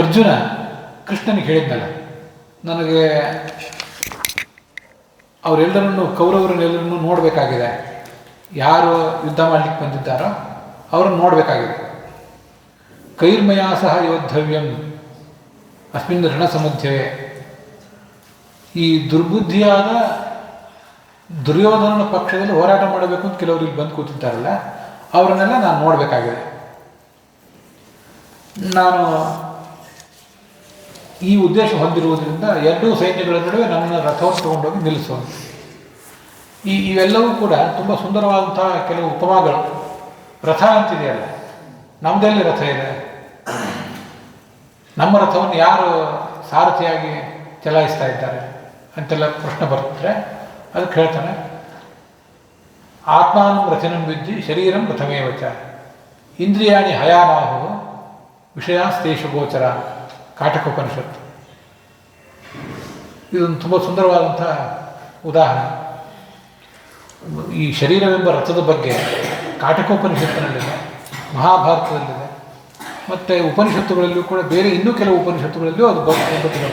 ಅರ್ಜುನ ಕೃಷ್ಣನಿಗೆ ಹೇಳಿದ್ನಲ್ಲ, ನನಗೆ ಅವರೆಲ್ಲರನ್ನು ಕೌರವರನ್ನೆಲ್ಲರನ್ನು ನೋಡಬೇಕಾಗಿದೆ. ಯಾರು ಯುದ್ಧ ಮಾಡಲಿಕ್ಕೆ ಬಂದಿದ್ದಾರೋ ಅವರನ್ನು ನೋಡಬೇಕಾಗಿದೆ. ಕೈರ್ಮಯ ಸಹ ಯೋದ್ಧವ್ಯಂ, ಅಸ್ಮಿನ್ ರಣಸಮುದ್ಯವೇ ಈ ದುರ್ಬುದ್ಧಿಯಾದ ದುರ್ಯೋಧನನ ಪಕ್ಷದಲ್ಲಿ ಹೋರಾಟ ಮಾಡಬೇಕು ಅಂತ ಕೆಲವರು ಇಲ್ಲಿ ಬಂದು ಕೂತಿದ್ದಾರಲ್ಲ, ಅವರನ್ನೆಲ್ಲ ನಾನು ನೋಡಬೇಕಾಗಿದೆ. ನಾನು ಈ ಉದ್ದೇಶ ಹೊಂದಿರುವುದರಿಂದ ಎರಡೂ ಸೈನ್ಯಗಳ ನಡುವೆ ನನ್ನ ರಥವನ್ನು ತಗೊಂಡೋಗಿ ನಿಲ್ಲಿಸುವಂತೆ. ಈ ಇವೆಲ್ಲವೂ ಕೂಡ ತುಂಬ ಸುಂದರವಾದಂತಹ ಕೆಲವು ಉಪಮಾಗಳು. ರಥ ಅಂತಿದೆಯಲ್ಲ ನಮ್ಮದೆಲ್ಲಿ ರಥ ಇದೆ? ನಮ್ಮ ರಥವನ್ನು ಯಾರು ಸಾರಥಿಯಾಗಿ ಚಲಾಯಿಸ್ತಾ ಇದ್ದಾರೆ ಅಂತೆಲ್ಲ ಪ್ರಶ್ನೆ ಬರ್ತದೆ ಅದಕ್ಕೆ ಹೇಳ್ತಾನೆ ಆತ್ಮಾನಂ ರಥನಂ ವಿದ್ಯೆ ಶರೀರಂ ರಥಮೇವಚ. ಇಂದ್ರಿಯಾಣಿ ಹಯಾನಾಹು ವಿಷಯಾಸ್ತೇಷು ಗೋಚರ. ಕಾಟಕೋಪನಿಷತ್ತು ಇದೊಂದು ತುಂಬ ಸುಂದರವಾದಂಥ ಉದಾಹರಣೆ. ಈ ಶರೀರವೆಂಬ ರಥದ ಬಗ್ಗೆ ಕಾಟಕೋಪನಿಷತ್ತಿನಲ್ಲಿದೆ, ಮಹಾಭಾರತದಲ್ಲಿದೆ, ಮತ್ತು ಉಪನಿಷತ್ತುಗಳಲ್ಲಿಯೂ ಕೂಡ ಬೇರೆ ಇನ್ನೂ ಕೆಲವು ಉಪನಿಷತ್ತುಗಳಲ್ಲಿಯೂ ಅದು ಬರ್ತದೆ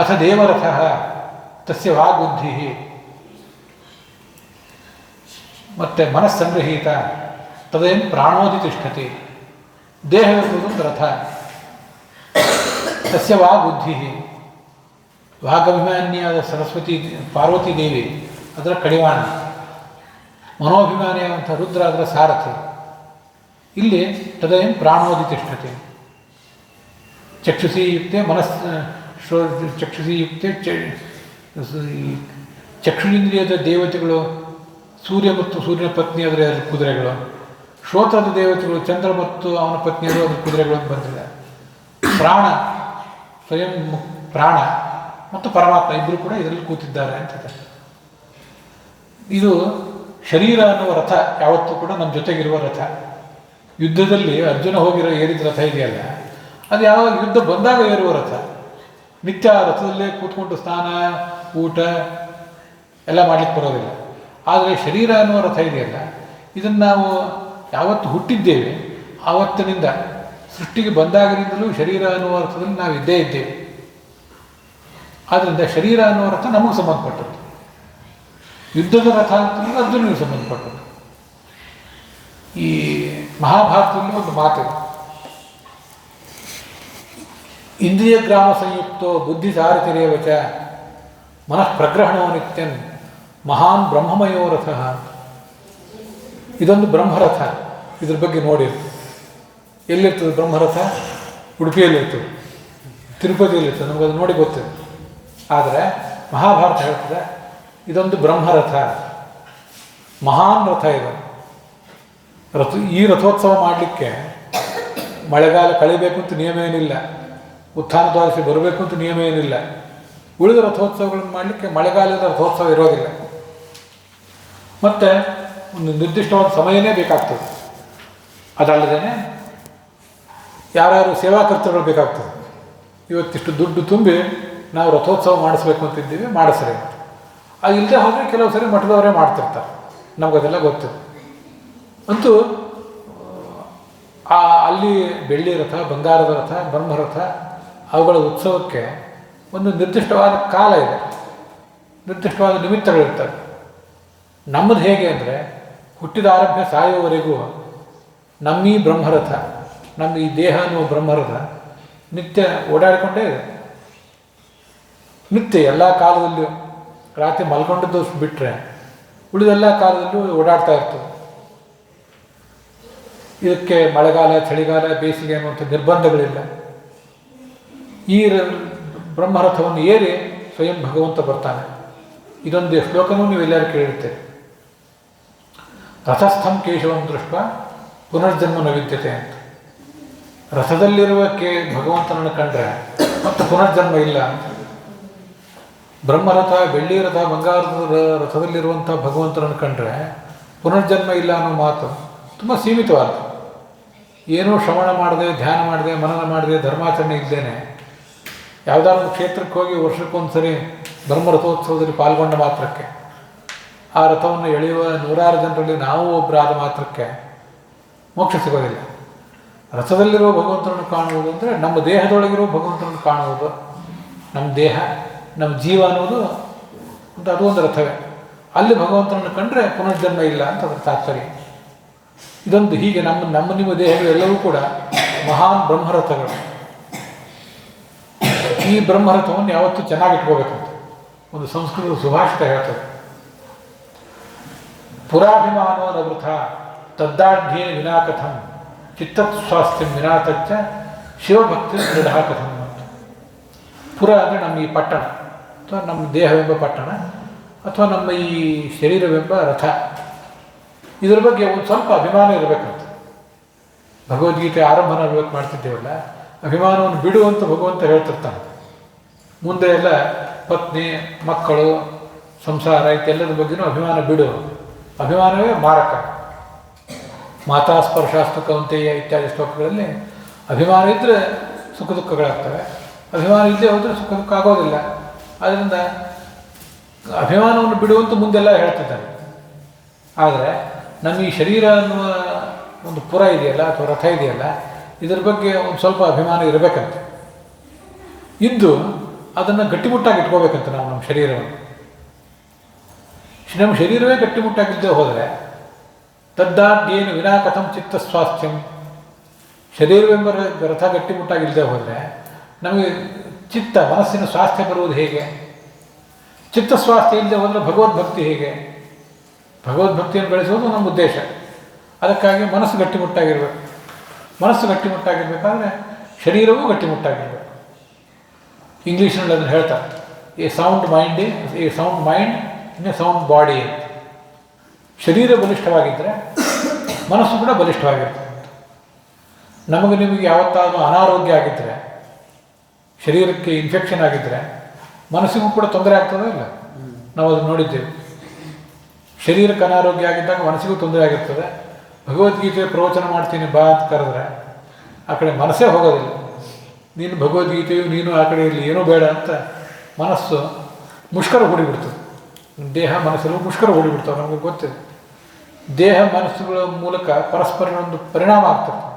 ಅಥ ದೇವರಥ ತಸ್ಯ ವಾಗ್ಬುದ್ಧಿ ಮತ್ತು ಮನಸ್ಸಂಗ್ರಹೀತ ತದೇನು ಪ್ರಾಣೋದಿ ತಿಷ್ಠತಿ ದೇಹವೆಂಬುದು ರಥ. ತಸ್ಯ ವಾ ಬುದ್ಧಿ ವಾಗಭಿಮಾನಿಯಾದ ಸರಸ್ವತಿ ಪಾರ್ವತಿ ದೇವಿ ಅದರ ಕಡಿವಾಣ ಮನೋಭಿಮಾನಿಯಾದಂಥ ರುದ್ರ ಅದರ ಸಾರಥಿ ಇಲ್ಲಿ ತದಯಂ ಪ್ರಾಣೋದಿ ತಿಷ್ಠತೆ। ಚಕ್ಷುಸೀಯುಕ್ತೆ ಮನಸ್ ಚಕ್ಷುಸಿ ಯುಕ್ತೆ ಚಕ್ಷುರೇಂದ್ರಿಯದ ದೇವತೆಗಳು, ಸೂರ್ಯ ಮತ್ತು ಸೂರ್ಯನ ಪತ್ನಿ ಅದರ ಕುದುರೆಗಳು, ಶ್ರೋತ್ರದ ದೇವತೆಗಳು ಚಂದ್ರ ಮತ್ತು ಅವನ ಪತ್ನಿಯರು ಅದರ ಕುದುರೆಗಳು ಬಂದಿದೆ. ಪ್ರಾಣ ಸ್ವಯಂ ಪ್ರಾಣ ಮತ್ತು ಪರಮಾತ್ಮ ಇಬ್ಬರು ಕೂಡ ಇದರಲ್ಲಿ ಕೂತಿದ್ದಾರೆ ಅಂತ ಹೇಳ್ತಾರೆ ಇದು ಶರೀರ ಅನ್ನುವ ರಥ ಯಾವತ್ತೂ ಕೂಡ ನಮ್ಮ ಜೊತೆಗಿರುವ ರಥ. ಯುದ್ಧದಲ್ಲಿ ಅರ್ಜುನ ಹೋಗಿರೋ ಏರಿದ ರಥ ಇದೆಯಲ್ಲ, ಅದು ಯಾವಾಗ ಯುದ್ಧ ಬಂದಾಗ ಏರುವ ರಥ. ನಿತ್ಯ ಆ ರಥದಲ್ಲೇ ಕೂತ್ಕೊಂಡು ಸ್ನಾನ, ಊಟ ಎಲ್ಲ ಮಾಡಲಿಕ್ಕೆ ಬರೋದಿಲ್ಲ. ಆದರೆ ಶರೀರ ಅನ್ನುವ ರಥ ಇದೆಯಲ್ಲ, ಇದನ್ನು ನಾವು ಯಾವತ್ತು ಹುಟ್ಟಿದ್ದೇವೆ, ಆವತ್ತಿನಿಂದ ಸೃಷ್ಟಿಗೆ ಬಂದಾಗಿನಿಂದಲೂ ಶರೀರ ಅನ್ನುವ ಅರ್ಥದಲ್ಲಿ ನಾವು ಇದ್ದೇ ಇದ್ದೇವೆ. ಆದ್ದರಿಂದ ಶರೀರ ಅನ್ನುವ ರಥ ನಮಗೆ ಸಂಬಂಧಪಟ್ಟದ್ದು. ಯುದ್ಧದ ರಥ ಅಂತಂದರೆ ಅರ್ಜುನಿಗೆ ಸಂಬಂಧಪಟ್ಟದ್ದು. ಈ ಮಹಾಭಾರತದಲ್ಲಿ ಒಂದು ಮಾತಿದೆ. ಇಂದ್ರಿಯ ಗ್ರಾಮ ಸಂಯುಕ್ತೋ ಬುದ್ಧಿ ಸಾರಥಿರೇವಚ ಮನಃ ಪ್ರಗ್ರಹಣೋ ನಿತ್ಯನ್ ಮಹಾನ್ ಬ್ರಹ್ಮಮಯೋ ರಥ ಇದೊಂದು ಬ್ರಹ್ಮರಥ. ಇದ್ರ ಬಗ್ಗೆ ನೋಡಿ ಎಲ್ಲಿರ್ತದೆ ಬ್ರಹ್ಮರಥ? ಉಡುಪಿಯಲ್ಲಿರ್ತದೆ ತಿರುಪತಿಯಲ್ಲಿರ್ತದೆ ನಮಗೆ ಅದು ನೋಡಿ ಗೊತ್ತಿದೆ ಆದರೆ ಮಹಾಭಾರತ ಹೇಳ್ತದೆ, ಇದೊಂದು ಬ್ರಹ್ಮರಥ. ಮಹಾನ್ ರಥ ಇದು. ರಥ, ಈ ರಥೋತ್ಸವ ಮಾಡಲಿಕ್ಕೆ ಮಳೆಗಾಲ ಕಳಿಬೇಕು ಅಂತ ನಿಯಮ ಏನಿಲ್ಲ. ಉತ್ಥಾನ ದ್ವಾದಶಿ ಬರಬೇಕು ಅಂತ ನಿಯಮ ಏನಿಲ್ಲ. ಉಳಿದ ರಥೋತ್ಸವಗಳನ್ನು ಮಾಡಲಿಕ್ಕೆ ಮಳೆಗಾಲದ ರಥೋತ್ಸವ ಇರೋದಿಲ್ಲ. ಮತ್ತು ಒಂದು ನಿರ್ದಿಷ್ಟವಾದ ಸಮಯನೇ ಬೇಕಾಗ್ತದೆ. ಅದಲ್ಲದೆ ಯಾರ್ಯಾರು ಖರ್ಚುಗಳು ಬೇಕಾಗ್ತದೆ. ಇವತ್ತಿಷ್ಟು ದುಡ್ಡು ತುಂಬಿ ನಾವು ರಥೋತ್ಸವ ಮಾಡಿಸ್ಬೇಕು ಅಂತಿದ್ದೀವಿ, ಮಾಡಿಸ್ರಿ ಆ ಇಲ್ಲದೆ ಹೋದರೆ ಕೆಲವು ಸರಿ ಮಠದವರೇ ಮಾಡ್ತಿರ್ತಾರೆ. ನಮಗದೆಲ್ಲ ಗೊತ್ತು ಅಂತೂ, ಆ, ಅಲ್ಲಿ ಬೆಳ್ಳಿ ರಥ, ಬಂಗಾರದ ರಥ ಬ್ರಹ್ಮರಥ ಅವುಗಳ ಉತ್ಸವಕ್ಕೆ ಒಂದು ನಿರ್ದಿಷ್ಟವಾದ ಕಾಲ ಇದೆ. ನಿರ್ದಿಷ್ಟವಾದ ನಿಮಿತ್ತಗಳಿರ್ತವೆ. ನಮ್ಮದು ಹೇಗೆ ಅಂದರೆ, ಹುಟ್ಟಿದ ಆರಂಭ ಸಾಯುವವರೆಗೂ ನಮ್ಮೀ ಬ್ರಹ್ಮರಥ ನಮ್ಮ ಈ ದೇಹ ಅನ್ನುವ ಬ್ರಹ್ಮರದ ನಿತ್ಯ ಓಡಾಡಿಕೊಂಡೇ ಇದೆ. ನಿತ್ಯ ಎಲ್ಲ ಕಾಲದಲ್ಲೂ ರಾತ್ರಿ ಮಲ್ಕೊಂಡದ್ದು ಬಿಟ್ಟರೆ ಉಳಿದೆಲ್ಲ ಕಾಲದಲ್ಲೂ ಓಡಾಡ್ತಾ ಇರ್ತದೆ. ಇದಕ್ಕೆ ಮಳೆಗಾಲ, ಚಳಿಗಾಲ, ಬೇಸಿಗೆ ಅನ್ನುವಂಥ ನಿರ್ಬಂಧಗಳಿಲ್ಲ. ಈ ಬ್ರಹ್ಮರಥವನ್ನು ಏರಿ ಸ್ವಯಂ ಭಗವಂತ ಬರ್ತಾನೆ. ಇದೊಂದು ಶ್ಲೋಕನೂ ನೀವು ಎಲ್ಲರೂ ಕೇಳಿರ್ತೀರಿ. ರಥಸ್ಥಂ ಕೇಶವಂ ದೃಷ್ಟ ಪುನರ್ಜನ್ಮ ನವಿದ್ಯತೆ ವಿದ್ಯತೆ ಅಂತ. ರಥದಲ್ಲಿರುವ ಕೆ ಭಗವಂತನನ್ನು ಕಂಡ್ರೆ ಮತ್ತು ಪುನರ್ಜನ್ಮ ಇಲ್ಲ ಬ್ರಹ್ಮರಥ ಬೆಳ್ಳಿ ರಥ ಬಂಗಾರದ ರಥದಲ್ಲಿರುವಂಥ ಭಗವಂತನನ್ನು ಕಂಡ್ರೆ ಪುನರ್ಜನ್ಮ ಇಲ್ಲ ಅನ್ನೋ ಮಾತು ತುಂಬ ಸೀಮಿತವಾದ ಏನೂ ಶ್ರವಣ ಮಾಡದೆ, ಧ್ಯಾನ ಮಾಡದೆ, ಮನನ ಮಾಡದೆ ಧರ್ಮಾಚರಣೆ ಇದ್ದೇನೆ ಯಾವುದಾದ್ರು ಕ್ಷೇತ್ರಕ್ಕೆ ಹೋಗಿ ವರ್ಷಕ್ಕೊಂದ್ಸರಿ ಬ್ರಹ್ಮರಥೋತ್ಸವದಲ್ಲಿ ಪಾಲ್ಗೊಂಡ ಮಾತ್ರಕ್ಕೆ, ಆ ರಥವನ್ನು ಎಳೆಯುವ ನೂರಾರು ಜನರಲ್ಲಿ ನಾವು ಒಬ್ಬರಾದ ಮಾತ್ರಕ್ಕೆ ಮೋಕ್ಷ ಸಿಗೋದಿಲ್ಲ. ರಥದಲ್ಲಿರುವ ಭಗವಂತನನ್ನು ಕಾಣುವುದು ಅಂದರೆ ನಮ್ಮ ದೇಹದೊಳಗಿರೋ ಭಗವಂತನನ್ನು ಕಾಣುವುದು. ನಮ್ಮ ದೇಹ, ನಮ್ಮ ಜೀವ ಅನ್ನೋದು ಅಂತ ಅದು ಒಂದು ರಥವೇ. ಅಲ್ಲಿ ಭಗವಂತನನ್ನು ಕಂಡ್ರೆ ಪುನರ್ಜನ್ಮ ಇಲ್ಲ ಅಂತ ಅದರ ತಾತ್ಪರ್ಯ. ಇದೊಂದು ಹೀಗೆ ನಮ್ಮ ನಮ್ಮ ನಿಮ್ಮ ದೇಹಗಳೆಲ್ಲವೂ ಕೂಡ ಮಹಾನ್ ಬ್ರಹ್ಮರಥಗಳು. ಈ ಬ್ರಹ್ಮರಥವನ್ನು ಯಾವತ್ತೂ ಚೆನ್ನಾಗಿ ಇಟ್ಕೋಬೇಕಂತ. ಒಂದು ಸಂಸ್ಕೃತ ಸುಭಾಷಿತ ಹೇಳ್ತದೆ ಪುರಾಭಿಮಾನೋ ವೃಥ ತದ್ದಾಢ್ಯೇನ ವಿನಾ ಕಥಂ ಚಿತ್ತತ್ ಸ್ವಾಸ್ಥ್ಯ ವಿನಾ ತಚ್ಚ ಶಿವಭಕ್ತಿ ಅಂತ ಪುರ ಅಂದರೆ ನಮ್ಮ ಈ ಪಟ್ಟಣ, ಅಥವಾ ನಮ್ಮ ದೇಹವೆಂಬ ಪಟ್ಟಣ, ಅಥವಾ ನಮ್ಮ ಈ ಶರೀರವೆಂಬ ರಥ. ಇದರ ಬಗ್ಗೆ ಒಂದು ಸ್ವಲ್ಪ ಅಭಿಮಾನ ಇರಬೇಕಂತ. ಭಗವದ್ಗೀತೆ ಆರಂಭನ ಇವತ್ತು ಮಾಡ್ತಿದ್ದೇವಲ್ಲ, ಅಭಿಮಾನವನ್ನು ಬಿಡು ಅಂತ ಭಗವಂತ ಹೇಳ್ತಿರ್ತಾನೆ. ಮುಂದೆ ಎಲ್ಲ ಪತ್ನಿ, ಮಕ್ಕಳು, ಸಂಸಾರ ಇದೆಲ್ಲದ ಬಗ್ಗೆನೂ ಅಭಿಮಾನ ಬಿಡು ಅಭಿಮಾನವೇ ಮಾರಕ. ಮಾತಾ ಸ್ಪರ್ಶಾಸ್ತು ಕೌಂತೆಯ ಇತ್ಯಾದಿ ಶ್ಲೋಕಗಳಲ್ಲಿ ಅಭಿಮಾನ ಇದ್ದರೆ ಸುಖ ದುಃಖಗಳಾಗ್ತವೆ. ಅಭಿಮಾನ ಇಲ್ಲದೆ ಹೋದರೆ ಸುಖ ದುಃಖ ಆಗೋದಿಲ್ಲ. ಆದ್ದರಿಂದ ಅಭಿಮಾನವನ್ನು ಬಿಡುವಂತೂ ಮುಂದೆಲ್ಲ ಹೇಳ್ತಿದ್ದಾರೆ. ಆದರೆ ನಮ್ಮ ಈ ಶರೀರ ಅನ್ನುವ ಒಂದು ಪುರ ಇದೆಯಲ್ಲ ಅಥವಾ ರಥ ಇದೆಯಲ್ಲ, ಇದರ ಬಗ್ಗೆ ಒಂದು ಸ್ವಲ್ಪ ಅಭಿಮಾನ ಇರಬೇಕಂತೆ. ಇದ್ದು ಅದನ್ನು ಗಟ್ಟಿಮುಟ್ಟಾಗಿ ಇಟ್ಕೋಬೇಕಂತ ನಾವು ನಮ್ಮ ಶರೀರವನ್ನು. ನಮ್ಮ ಶರೀರವೇ ಗಟ್ಟಿಮುಟ್ಟಾಗಿದ್ದೇ ಹೋದರೆ ತದ್ದಾಡ್ಯೇನು ವಿನಾ ಕಥಂ ಚಿತ್ತ ಸ್ವಾಸ್ಥ್ಯಂ ಶರೀರವೆಂಬ ರಥ ಗಟ್ಟಿಮುಟ್ಟಾಗಿಲ್ಲದೆ ಹೋದರೆ ನಮಗೆ ಚಿತ್ತ, ಮನಸ್ಸಿನ ಸ್ವಾಸ್ಥ್ಯ ಬರುವುದು ಹೇಗೆ? ಚಿತ್ತ ಸ್ವಾಸ್ಥ್ಯ ಇಲ್ಲದೆ ಹೋದರೆ ಭಗವದ್ಭಕ್ತಿ ಹೇಗೆ? ಭಗವದ್ಭಕ್ತಿಯನ್ನು ಬೆಳೆಸೋದು ನಮ್ಮ ಉದ್ದೇಶ. ಅದಕ್ಕಾಗಿ ಮನಸ್ಸು ಗಟ್ಟಿಮುಟ್ಟಾಗಿರಬೇಕು. ಮನಸ್ಸು ಗಟ್ಟಿಮುಟ್ಟಾಗಿರಬೇಕಾದ್ರೆ ಶರೀರವೂ ಗಟ್ಟಿಮುಟ್ಟಾಗಿರಬೇಕು. ಇಂಗ್ಲೀಷ್ನಲ್ಲಿ ಅದನ್ನು ಹೇಳ್ತಾರೆ ಈ ಸೌಂಡ್ ಮೈಂಡ್ ಈ ಸೌಂಡ್ ಮೈಂಡ್ ಇನ್ನೇ ಸೌಂಡ್ ಬಾಡಿ ಶರೀರ ಬಲಿಷ್ಠವಾಗಿದ್ದರೆ ಮನಸ್ಸು ಕೂಡ ಬಲಿಷ್ಠವಾಗಿರ್ತದೆ. ನಮಗೆ ನಿಮಗೆ ಯಾವತ್ತಾದರೂ ಅನಾರೋಗ್ಯ ಆಗಿದ್ದರೆ, ಶರೀರಕ್ಕೆ ಇನ್ಫೆಕ್ಷನ್ ಆಗಿದ್ದರೆ ಮನಸ್ಸಿಗೂ ಕೂಡ ತೊಂದರೆ ಆಗ್ತದೆ ಇಲ್ಲ? ನಾವು ಅದನ್ನು ನೋಡಿದ್ದೇವೆ. ಶರೀರಕ್ಕೆ ಅನಾರೋಗ್ಯ ಆಗಿದ್ದಾಗ ಮನಸ್ಸಿಗೂ ತೊಂದರೆ ಆಗಿರ್ತದೆ. ಭಗವದ್ಗೀತೆ ಪ್ರವಚನ ಮಾಡ್ತೀನಿ ಬಾ ಅಂತ ಕರೆದ್ರೆ ಆ ಕಡೆ ಮನಸ್ಸೇ ಹೋಗೋದಿಲ್ಲ. ನೀನು ಭಗವದ್ಗೀತೆಯು, ನೀನು ಆ ಕಡೆ ಇಲ್ಲಿ ಏನೂ ಬೇಡ ಅಂತ ಮನಸ್ಸು ಮುಷ್ಕರ ಹೂಡಿಬಿಡ್ತದೆ ದೇಹ ಮನಸ್ಸಲ್ಲೂ ಮುಷ್ಕರ ಹೂಡಿಬಿಡ್ತವೆ ನಮಗೆ ಗೊತ್ತಿದೆ. ದೇಹ ಮನಸ್ಸುಗಳ ಮೂಲಕ ಪರಸ್ಪರ ಒಂದು ಪರಿಣಾಮ ಆಗ್ತದೆ.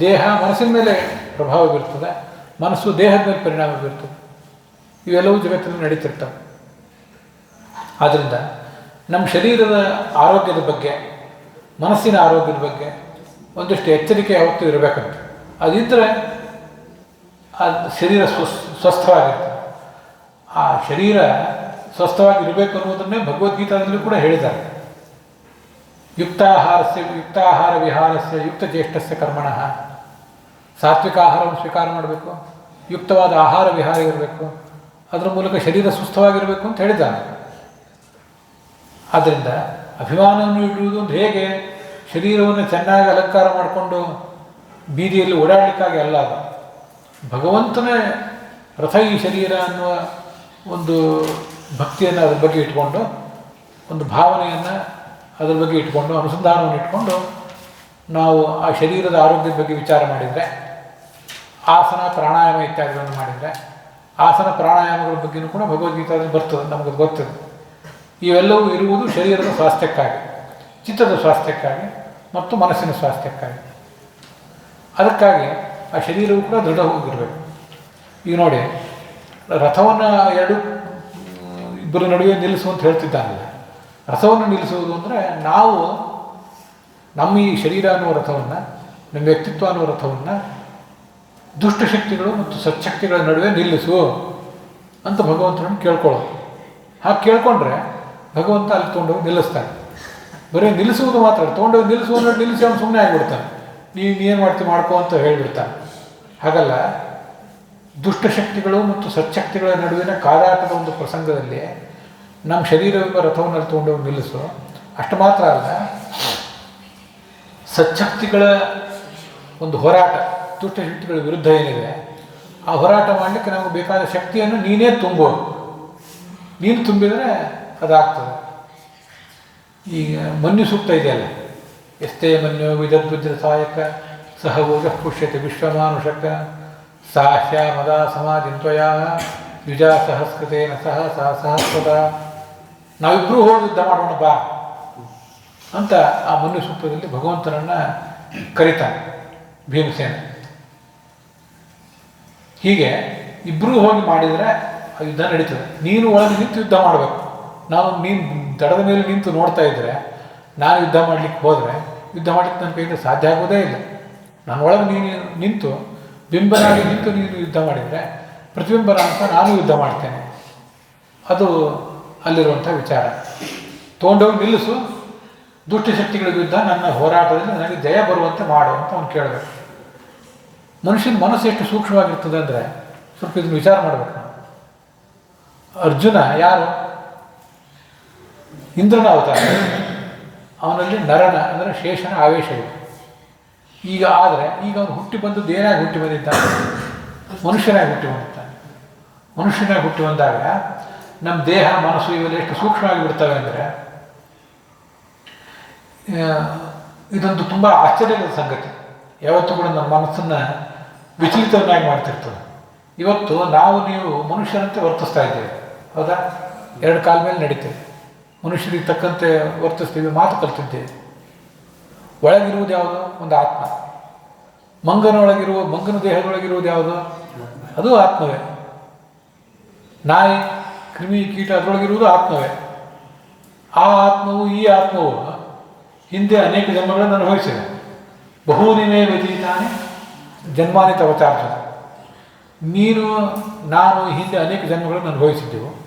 ದೇಹ ಮನಸ್ಸಿನ ಮೇಲೆ ಪ್ರಭಾವ ಬೀರ್ತದೆ, ಮನಸ್ಸು ದೇಹದ ಮೇಲೆ ಪರಿಣಾಮ ಬೀರ್ತದೆ. ಇವೆಲ್ಲವೂ ಜಗತ್ತಿನಲ್ಲಿ ನಡೀತಿರ್ತವೆ. ಆದ್ದರಿಂದ ನಮ್ಮ ಶರೀರದ ಆರೋಗ್ಯದ ಬಗ್ಗೆ, ಮನಸ್ಸಿನ ಆರೋಗ್ಯದ ಬಗ್ಗೆ ಒಂದಿಷ್ಟು ಎಚ್ಚರಿಕೆ ಯಾವತ್ತೂ ಇರಬೇಕಂತ. ಅದಿದ್ದರೆ ಅದು ಶರೀರ ಸ್ವಸ್, ಸ್ವಸ್ಥವಾಗಿರ್ತದೆ. ಆ ಶರೀರ ಸ್ವಸ್ಥವಾಗಿರಬೇಕು ಅನ್ನೋದನ್ನೇ ಭಗವದ್ಗೀತಾದಲ್ಲಿ ಕೂಡ ಹೇಳಿದ್ದಾರೆ. ಯುಕ್ತಾಹಾರಸ್ಯ, ಯುಕ್ತಾಹಾರ ವಿಹಾರಸ್ಯ ಯುಕ್ತ ಜ್ಯೇಷ್ಠಸ್ಯ ಕರ್ಮಣಃ. ಸಾತ್ವಿಕ ಆಹಾರವನ್ನು ಸ್ವೀಕಾರ ಮಾಡಬೇಕು, ಯುಕ್ತವಾದ ಆಹಾರ ವಿಹಾರ ಇರಬೇಕು, ಅದರ ಮೂಲಕ ಶರೀರ ಸುಸ್ಥವಾಗಿರಬೇಕು ಅಂತ ಹೇಳಿದ್ದಾನೆ. ಆದ್ದರಿಂದ ಅಭಿಮಾನವನ್ನು ಇಡುವುದು ಒಂದು ಹೇಗೆ? ಶರೀರವನ್ನು ಚೆನ್ನಾಗಿ ಅಲಂಕಾರ ಮಾಡಿಕೊಂಡು ಬೀದಿಯಲ್ಲಿ ಓಡಾಡಲಿಕ್ಕಾಗಿ ಅಲ್ಲ ಅದು. ಭಗವಂತನೇ ರಥ ಈ ಶರೀರ ಅನ್ನುವ ಒಂದು ಭಕ್ತಿಯನ್ನು ಅದ್ರ ಬಗ್ಗೆ ಇಟ್ಕೊಂಡು ಒಂದು ಭಾವನೆಯನ್ನು ಅದ್ರ ಬಗ್ಗೆ ಇಟ್ಕೊಂಡು, ಅನುಸಂಧಾನವನ್ನು ಇಟ್ಕೊಂಡು ನಾವು ಆ ಶರೀರದ ಆರೋಗ್ಯದ ಬಗ್ಗೆ ವಿಚಾರ ಮಾಡಿದರೆ, ಆಸನ, ಪ್ರಾಣಾಯಾಮ ಇತ್ಯಾದಿಗಳನ್ನು ಮಾಡಿದರೆ, ಆಸನ, ಪ್ರಾಣಾಯಾಮಗಳ ಬಗ್ಗೆಯೂ ಕೂಡ ಭಗವದ್ಗೀತಾದಲ್ಲಿ ಬರ್ತದೆ, ನಮಗೆ ಗೊತ್ತದೆ. ಇವೆಲ್ಲವೂ ಇರುವುದು ಶರೀರದ ಸ್ವಾಸ್ಥ್ಯಕ್ಕಾಗಿ, ಚಿತ್ತದ ಸ್ವಾಸ್ಥ್ಯಕ್ಕಾಗಿ ಮತ್ತು ಮನಸ್ಸಿನ ಸ್ವಾಸ್ಥ್ಯಕ್ಕಾಗಿ. ಅದಕ್ಕಾಗಿ ಆ ಶರೀರವು ಕೂಡ ದೃಢ ಹೋಗಿರಬೇಕು. ಈಗ ನೋಡಿ, ರಥವನ್ನು ಎರಡು, ಇಬ್ಬರ ನಡುವೆ ನಿಲ್ಲಿಸು ಅಂತ ಹೇಳ್ತಿದ್ದಾನಲ್ಲ. ರಥವನ್ನು ನಿಲ್ಲಿಸುವುದು ಅಂದರೆ ನಾವು ನಮ್ಮ ಈ ಶರೀರ ಅನ್ನುವ ರಥವನ್ನು, ನಮ್ಮ ವ್ಯಕ್ತಿತ್ವ ಅನ್ನುವ ರಥವನ್ನು ದುಷ್ಟಶಕ್ತಿಗಳು ಮತ್ತು ಸಚ್ಛಕ್ತಿಗಳ ನಡುವೆ ನಿಲ್ಲಿಸು ಅಂತ ಭಗವಂತನನ್ನು ಕೇಳ್ಕೊಳ್ಳೋದು. ಹಾಗೆ ಕೇಳ್ಕೊಂಡ್ರೆ ಭಗವಂತ ಅಲ್ಲಿ ತೊಗೊಂಡೋಗಿ ನಿಲ್ಲಿಸ್ತಾನೆ. ಬರೀ ನಿಲ್ಲಿಸುವುದು ಮಾತ್ರ ತೊಗೊಂಡೋಗಿ ನಿಲ್ಲಿಸುವ ನಿಲ್ಲಿಸಿ ಅವನು ಸುಮ್ಮನೆ ಆಗಿಬಿಡ್ತಾನೆ. ನೀನು ಏನು ಮಾಡ್ತೀವಿ ಮಾಡ್ಕೋ ಅಂತ ಹೇಳಿಬಿಡ್ತಾನೆ. ಹಾಗಲ್ಲ, ದುಷ್ಟಶಕ್ತಿಗಳು ಮತ್ತು ಸಚ್ಛಕ್ತಿಗಳ ನಡುವಿನ ಕಾದಾಟದ ಒಂದು ಪ್ರಸಂಗದಲ್ಲಿ ನಮ್ಮ ಶರೀರವೆಂಬ ರಥವನ್ನು ತೊಗೊಂಡು ನಿಲ್ಲಿಸು. ಅಷ್ಟು ಮಾತ್ರ ಅಲ್ಲ ಸಚ್ಛಕ್ತಿಗಳ ಒಂದು ಹೋರಾಟ ದುಷ್ಟಶಕ್ತಿಗಳ ವಿರುದ್ಧ ಏನಿದೆ, ಆ ಹೋರಾಟ ಮಾಡಲಿಕ್ಕೆ ನಮಗೆ ಬೇಕಾದ ಶಕ್ತಿಯನ್ನು ನೀನೇ ತುಂಬೋದು. ನೀನು ತುಂಬಿದರೆ ಅದಾಗ್ತದೆ. ಈಗ ಮನ್ಯು ಸೂಕ್ತ ಇದೆಯಲ್ಲ, ಎಷ್ಟೇ ಮನ್ಯು ವಿಧದ್ವಿಧ ಸಹಾಯಕ, ಸಹ ಓಜ ಪುಷ್ಯತೆ ವಿಶ್ವಮಾನುಷಕ ಸಾಹ್ಯ ಮದ ಸಮಾಧಿಂತ್ವಯ ಯುಜಾ ಸಹಸ್ಕೃತೇನ ಸಹ ಸಹ ಸಹಸ್ರದ. ನಾವಿಬ್ಬರೂ ಹೋಗಿ ಯುದ್ಧ ಮಾಡೋಣ ಬಾ ಅಂತ ಆ ಮನು ಸೂಪದಲ್ಲಿ ಭಗವಂತನನ್ನು ಕರೀತಾನೆ ಭೀಮಸೇನ. ಹೀಗೆ ಇಬ್ಬರೂ ಹೋಗಿ ಮಾಡಿದರೆ ಆ ಯುದ್ಧ ನಡೀತದೆ. ನೀನು ಒಳಗೆ ನಿಂತು ಯುದ್ಧ ಮಾಡಬೇಕು. ನಾನು ನೀನು ದಡದ ಮೇಲೆ ನಿಂತು ನೋಡ್ತಾ ಇದ್ದರೆ ನಾನು ಯುದ್ಧ ಮಾಡಲಿಕ್ಕೆ ಹೋದರೆ, ಯುದ್ಧ ಮಾಡಲಿಕ್ಕೆ ನನ್ನ ಕೈಯಿಂದ ಸಾಧ್ಯ ಆಗೋದೇ ಇಲ್ಲ. ನಾನು ಒಳಗೆ ನೀನು ನಿಂತು, ಬಿಂಬನಾಗಿ ನಿಂತು ನೀನು ಯುದ್ಧ ಮಾಡಿದರೆ, ಪ್ರತಿಬಿಂಬನ ಅಂತ ನಾನು ಯುದ್ಧ ಮಾಡ್ತೇನೆ. ಅದು ಅಲ್ಲಿರುವಂಥ ವಿಚಾರ. ತೊಗೊಂಡೋಗಿ ನಿಲ್ಲಿಸು. ದುಷ್ಟಶಕ್ತಿಗಳ ವಿರುದ್ಧ ನನ್ನ ಹೋರಾಟದಲ್ಲಿ ನನಗೆ ಜಯ ಬರುವಂತೆ ಮಾಡು ಅಂತ ಅವ್ನು ಕೇಳಬೇಕು ಮನುಷ್ಯನ ಮನಸ್ಸು ಎಷ್ಟು ಸೂಕ್ಷ್ಮವಾಗಿರ್ತದೆ ಅಂದರೆ ಸ್ವಲ್ಪ ಇದನ್ನು ವಿಚಾರ ಮಾಡಬೇಕು ಅರ್ಜುನ ಯಾರು? ಇಂದ್ರನ ಅವತಾರ. ಅವನಲ್ಲಿ ನರನ ಅಂದರೆ ಶೇಷನ ಆವೇಶ ಇದೆ. ಈಗ ಆದರೆ ಈಗ ಅವನು ಹುಟ್ಟಿ ಬಂದದ್ದು ಏನಾಗಿ ಹುಟ್ಟಿ ಬಂದಿದ್ದಾನೆ? ಮನುಷ್ಯನಾಗಿ ಹುಟ್ಟಿ ಬಂದಿದ್ದಾನೆ. ಮನುಷ್ಯನಾಗಿ ಹುಟ್ಟಿ ಬಂದಾಗ ನಮ್ಮ ದೇಹ, ಮನಸ್ಸು ಇವೆಲ್ಲ ಎಷ್ಟು ಸೂಕ್ಷ್ಮವಾಗಿ ಬಿಡ್ತವೆ ಅಂದರೆ ಇದೊಂದು ತುಂಬ ಆಶ್ಚರ್ಯದ ಸಂಗತಿ. ಯಾವತ್ತೂ ಕೂಡ ನಮ್ಮ ಮನಸ್ಸನ್ನು ವಿಚಲಿತವನ್ನಾಗಿ ಮಾಡ್ತಿರ್ತದೆ. ಇವತ್ತು ನಾವು, ನೀವು ಮನುಷ್ಯರಂತೆ ವರ್ತಿಸ್ತಾ ಇದ್ದೇವೆ. ಹೌದಾ? ಎರಡು ಕಾಲ ಮೇಲೆ ನಡೀತೇವೆ ಮನುಷ್ಯರಿಗೆ ತಕ್ಕಂತೆ ವರ್ತಿಸ್ತೀವಿ, ಮಾತು ಕಲ್ತಿದ್ದೇವೆ. ಒಳಗಿರುವುದು ಯಾವುದು? ಒಂದು ಆತ್ಮ. ಮಂಗನೊಳಗಿರುವ, ಮಂಗನ ದೇಹದೊಳಗಿರುವುದು ಯಾವುದು? ಅದು ಆತ್ಮವೇ. ನಾಯಿ ಕ್ರಿಮಿ ಕೀಟ ಅದರೊಳಗಿರುವುದು ಆತ್ಮವೇ. ಆ ಆತ್ಮವು ಈ ಆತ್ಮವು ಹಿಂದೆ ಅನೇಕ ಜನ್ಮಗಳನ್ನು ಅನುಭವಿಸಿದೆ. ಬಹುನಿಮೇ ವ್ಯತೀತಾನೆ ಜನ್ಮಾನಿತ ಅವತಾರ ನೀನು, ನಾನು ಹಿಂದೆ ಅನೇಕ ಜನ್ಮಗಳನ್ನು ಅನುಭವಿಸಿದ್ದೆವು.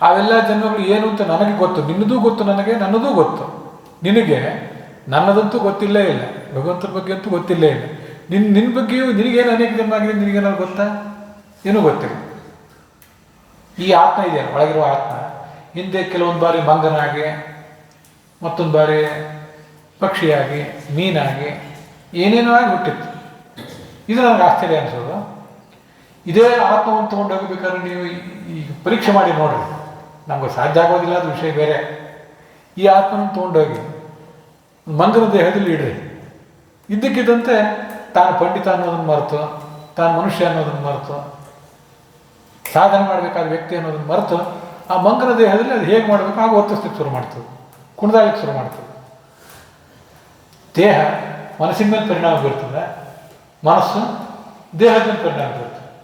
ಅವೆಲ್ಲ ಜನ್ಮಗಳು ಏನು ಅಂತ ನನಗೆ ಗೊತ್ತು. ನಿನ್ನದೂ ಗೊತ್ತು ನನಗೆ, ನನ್ನದೂ ಗೊತ್ತು. ನಿನಗೆ ನನ್ನದಂತೂ ಗೊತ್ತಿಲ್ಲೇ ಇಲ್ಲ. ಭಗವಂತನ ಬಗ್ಗೆ ಅಂತೂ ಗೊತ್ತಿಲ್ಲೇ ಇಲ್ಲ. ನಿನ್ನ ನಿನ್ನ ಬಗ್ಗೆಯೂ ನಿನಗೇನು ಅನೇಕ ಜನ್ಮ ಆಗಿದೆ ನಿನಗೇನಾದ್ರು ಗೊತ್ತಾ? ಏನೂ ಗೊತ್ತಿಲ್ಲ. ಈ ಆತ್ಮ ಇದೆ ಒಳಗಿರುವ ಆತ್ಮ. ಹಿಂದೆ ಕೆಲವೊಂದು ಬಾರಿ ಮಂಗನಾಗಿ, ಮತ್ತೊಂದು ಬಾರಿ ಪಕ್ಷಿಯಾಗಿ, ಮೀನಾಗಿ, ಏನೇನೋ ಆಗಿ ಹುಟ್ಟಿತ್ತು. ಇದು ನನಗೆ ಆಶ್ಚರ್ಯ ಅನಿಸೋದು. ಇದೇ ಆತ್ಮವನ್ನು ತೊಗೊಂಡೋಗಬೇಕಾದ್ರೆ ನೀವು ಈಗ ಪರೀಕ್ಷೆ ಮಾಡಿ ನೋಡ್ರಿ. ನಮಗೆ ಸಾಧ್ಯ ಆಗೋದಿಲ್ಲ, ಅದು ವಿಷಯ ಬೇರೆ. ಈ ಆತ್ಮನ ತೊಗೊಂಡೋಗಿ ಮಂಗನ ದೇಹದಲ್ಲಿ ಇಡ್ರಿ. ಇದ್ದಕ್ಕಿದ್ದಂತೆ ತಾನು ಪಂಡಿತ ಅನ್ನೋದನ್ನು ಮರೆತು, ತಾನು ಮನುಷ್ಯ ಅನ್ನೋದನ್ನು ಮರೆತು ಸಾಧನೆ ಮಾಡಬೇಕಾದ ವ್ಯಕ್ತಿ ಅನ್ನೋದನ್ನು ಮರೆತು ಆ ಮಂಕನ ದೇಹದಲ್ಲಿ ಅದು ಹೇಗೆ ಮಾಡಬೇಕು? ಆಗ ವರ್ತಿಸ್ಲಿಕ್ಕೆ ಶುರು ಮಾಡ್ತದೆ. ಕುಣಿದಾಡಲಿಕ್ಕೆ ಶುರು ಮಾಡ್ತದೆ. ದೇಹ ಮನಸ್ಸಿನ ಮೇಲೆ ಪರಿಣಾಮ ಬೀರ್ತದೆ. ಮನಸ್ಸು ದೇಹದ ಮೇಲೆ ಪರಿಣಾಮ ಬೀರ್ತದೆ.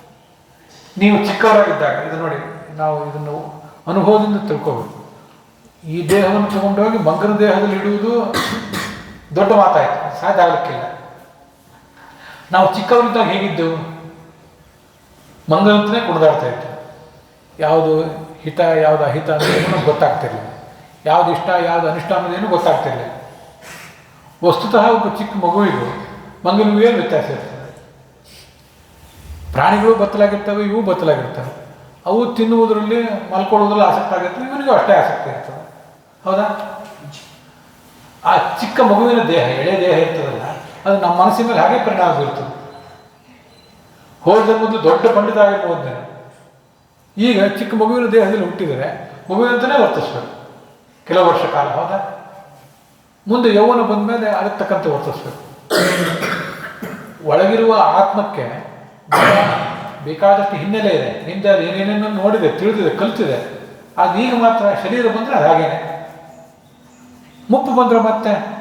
ನೀವು ಚಿಕ್ಕವರಾಗಿದ್ದಾಗ, ಇದು ನೋಡಿ, ನಾವು ಇದನ್ನು ಅನುಭವದಿಂದ ತಿಳ್ಕೋಬೇಕು. ಈ ದೇಹವನ್ನು ತಗೊಂಡೋಗಿ ಮಂಗನ ದೇಹದಲ್ಲಿ ಇಡುವುದು ದೊಡ್ಡ ಮಾತಾಯಿತು. ಸಾಧ್ಯ ಆಗಲಿಕ್ಕಿಲ್ಲ. ನಾವು ಚಿಕ್ಕವರಿದ್ದಾಗ ಹೇಗಿದ್ದೆವು? ಮಂಗನಂತಲೇ ಕುಣಿದಾಡ್ತಾ ಇತ್ತು. ಯಾವುದು ಹಿತ, ಯಾವುದು ಅಹಿತ ಅನ್ನೋದೇನು ಗೊತ್ತಾಗ್ತಿರಲಿಲ್ಲ ಗೊತ್ತಾಗ್ತಿರ್ಲಿಲ್ಲ. ಯಾವುದು ಇಷ್ಟ, ಯಾವುದು ಅನಿಷ್ಟ ಅನ್ನೋದೇನು ಗೊತ್ತಾಗ್ತಿರಲಿಲ್ಲ. ವಸ್ತುತಃ ಒಬ್ಬ ಚಿಕ್ಕ ಮಗುವಿಗೂ ಮಂಗನಿಗೂ ಏನು ವ್ಯತ್ಯಾಸ ಇರ್ತದೆ? ಪ್ರಾಣಿಗಳು ಬತ್ತಲಾಗಿರ್ತವೆ, ಇವು ಬತ್ತಲಾಗಿರ್ತವೆ. ಅವು ತಿನ್ನುವುದರಲ್ಲಿ ಮಲ್ಕೊಳ್ಳೋದ್ರಲ್ಲಿ ಆಸಕ್ತಿ ಆಗಿರ್ತದೆ, ಇವನಿಗೂ ಅಷ್ಟೇ ಆಸಕ್ತಿ ಇರ್ತದೆ. ಹೌದಾ? ಆ ಚಿಕ್ಕ ಮಗುವಿನ ದೇಹ, ಎಳೆ ದೇಹ ಇರ್ತದಲ್ಲ, ಅದು ನಮ್ಮ ಮನಸ್ಸಿನ ಮೇಲೆ ಹಾಗೆ ಪರಿಣಾಮ ಬೀರ್ತದೆ. ಹೋದ ಮೊದಲು ದೊಡ್ಡ ಪಂಡಿತ ನಾನು ಈಗ ಚಿಕ್ಕ ಮಗುವಿನ ದೇಹದಲ್ಲಿ ಹುಟ್ಟಿದರೆ ಮಗುವಿನಂತಲೇ ವರ್ತಿಸ್ಬೇಕು ಕೆಲವು ವರ್ಷ ಕಾಲ ಹೌದಾ, ಮುಂದೆ ಯೌವನ ಬಂದ ಮೇಲೆ ಅದಕ್ಕೆ ವರ್ತಿಸ್ಬೇಕು ಒಳಗಿರುವ ಆತ್ಮಕ್ಕೆ ಬೇಕಾದಷ್ಟು ಹಿನ್ನೆಲೆ ಇದೆ. ಅದು ಏನೇನೇನೋ ನೋಡಿದೆ, ತಿಳಿದಿದೆ, ಕಲ್ತಿದೆ. ಅದು ಈಗ ಮಾತ್ರ ಶರೀರ ಬಂದರೆ ಅದು ಹಾಗೇನೆ. ಮುಪ್ಪು ಬಂದರೆ ಮತ್ತೆ?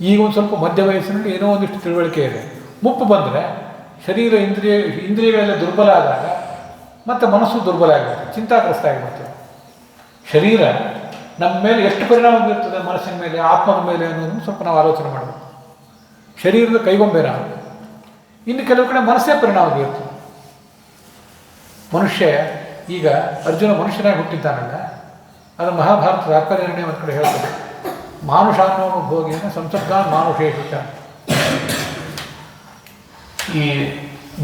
ಈಗ ಒಂದು ಸ್ವಲ್ಪ ಮಧ್ಯ ವಯಸ್ಸಿನಲ್ಲಿ ಏನೋ ಒಂದಿಷ್ಟು ತಿಳುವಳಿಕೆ ಇದೆ. ಮುಪ್ಪು ಬಂದರೆ ಶರೀರ ಇಂದ್ರಿಯ ಇಂದ್ರಿಯಗಳೆಲ್ಲ ದುರ್ಬಲ ಆದಾಗ ಮತ್ತು ಮನಸ್ಸು ದುರ್ಬಲ ಆಗಿರುತ್ತೆ ಚಿಂತಾಗ್ರಸ್ತ ಆಗಿಬಿಡ್ತದೆ ಶರೀರ ನಮ್ಮ ಮೇಲೆ ಎಷ್ಟು ಪರಿಣಾಮ ಬೀರ್ತದೆ ಮನಸ್ಸಿನ ಮೇಲೆ, ಆತ್ಮದ ಮೇಲೆ ಅನ್ನೋದನ್ನು ಸ್ವಲ್ಪ ನಾವು ಆಲೋಚನೆ ಮಾಡಬೇಕು. ಶರೀರದ ಕೈಗೊಂಬೆ ಇನ್ನು ಕೆಲವು ಕಡೆ ಮನಸ್ಸೇ ಪರಿಣಾಮ ಬೀರ್ತದೆ. ಮನುಷ್ಯ, ಈಗ ಅರ್ಜುನ ಮನುಷ್ಯನಾಗಿ ಹುಟ್ಟಿದ್ದಾನಲ್ಲ, ಅದು ಮಹಾಭಾರತದ ತಾತ್ಪರ್ಯ ಒಂದು ಕಡೆ ಹೇಳ್ತದೆ. ಮಾನುಷಾನೋನು ಭೋಗಿಯನ್ನು ಸಂಸರ್ಗ ಮಾನುಷೇಷ ಈ